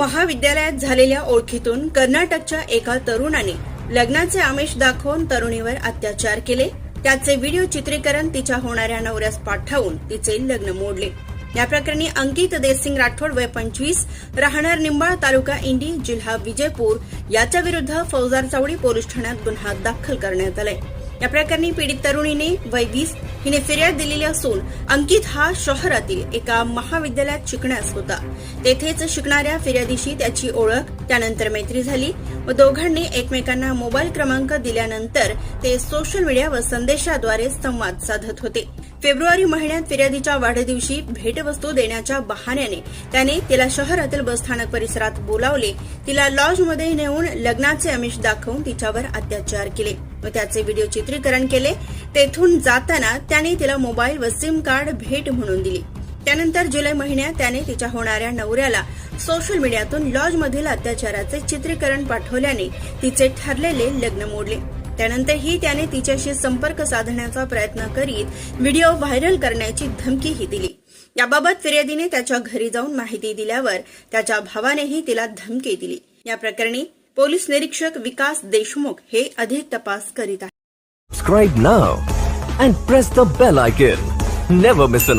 महाविद्यालयात झालेल्या ओळखीतून कर्नाटकच्या एका तरुणाने लग्नाचे आमिष दाखवून तरुणीवर अत्याचार केले. त्याचे व्हिडिओ चित्रीकरण तिच्या होणाऱ्या नवऱ्यास पाठवून तिचे लग्न मोडले. या प्रकरणी अंकित देसिंग राठोड वय पंचवीस राहणार निंबाळ तालुका इंडी जिल्हा विजयपूर याच्या विरुद्ध फौजदार चावडी पोलीस ठाण्यात गुन्हा दाखल करण्यात आलाय. या प्रकरणी पीडित तरुणीने वय वीस हिने फिर्याद दिलेली असून अंकित हा शहरातील एका महाविद्यालयात शिकण्यास होता. तेथेच शिकणाऱ्या फिर्यादीशी त्याची ओळख त्यानंतर मैत्री झाली व दोघांनी एकमेकांना मोबाईल क्रमांक दिल्यानंतर ते सोशल मीडिया व संदेशाद्वारे संवाद साधत होते. फेब्रुवारी महिन्यात फिर्यादीच्या वाढदिवशी भेटवस्तू देण्याच्या बहाण्याने त्याने तिला शहरातील बसस्थानक परिसरात बोलावले. तिला लॉजमध्ये नेऊन लग्नाचे आमिष दाखवून तिच्यावर अत्याचार केले. व त्याचे व्हिडिओ चित्रीकरण केले. तेथून जाताना त्याने तिला मोबाईल व सिम कार्ड भेट म्हणून दिली. त्यानंतर जुलै महिन्यात त्याने तिच्या होणाऱ्या नवऱ्याला सोशल मीडियातून लॉजमधील अत्याचाराचे चित्रीकरण पाठवल्याने तिचे ठरलेले लग्न मोडले. त्यानंतरही त्याने तिच्याशी संपर्क साधण्याचा प्रयत्न करीत व्हिडिओ व्हायरल करण्याची धमकीही दिली. याबाबत फिर्यादीने त्याच्या घरी जाऊन माहिती दिल्यावर त्याच्या भावानेही तिला धमकी दिली. या प्रकरणी पोलीस निरीक्षक विकास देशमुख हे अधिक तपास करीत आहेत. Subscribe now and press the bell icon never miss